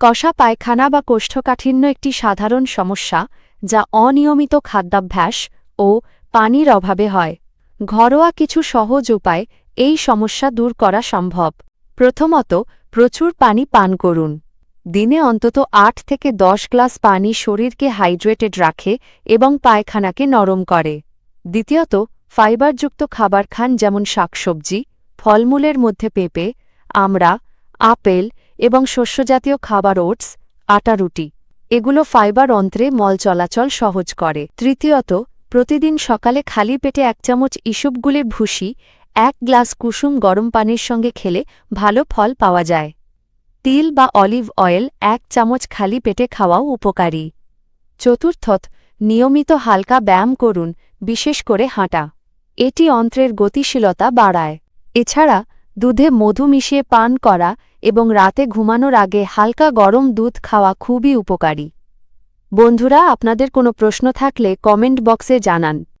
কষা পায়খানা বা কোষ্ঠকাঠিন্য একটি সাধারণ সমস্যা যা অনিয়মিত খাদ্যাভ্যাস ও পানির অভাবে হয়। ঘরোয়া কিছু সহজ উপায় এই সমস্যা দূর করা সম্ভব। প্রথমত, প্রচুর পানি পান করুন। দিনে অন্তত আট থেকে দশ গ্লাস পানি শরীরকে হাইড্রেটেড রাখে এবং পায়খানাকে নরম করে। দ্বিতীয়ত, ফাইবারযুক্ত খাবার খান যেমন শাকসবজি, ফলমূলের মধ্যে পেঁপে, আমড়া আপেল এবং শস্যজাতীয় খাবার ওটস, আটা রুটি। এগুলো ফাইবার অন্ত্রে মল চলাচল সহজ করে। তৃতীয়ত, প্রতিদিন সকালে খালি পেটে এক চামচ ইসুপগুলির ভুসি এক গ্লাস কুসুম গরম পানির সঙ্গে খেলে ভালো ফল পাওয়া যায়। তিল বা অলিভ অয়েল এক চামচ খালি পেটে খাওয়াও উপকারী। চতুর্থত, নিয়মিত হালকা ব্যায়াম করুন, বিশেষ করে হাঁটা। এটি অন্ত্রের গতিশীলতা বাড়ায়। এছাড়া দুধে মধু মিশিয়ে পান করা এবং রাতে ঘুমানোর আগে হালকা গরম দুধ খাওয়া খুবই উপকারী। বন্ধুরা, আপনাদের কোনো প্রশ্ন থাকলে কমেন্ট বক্সে জানান।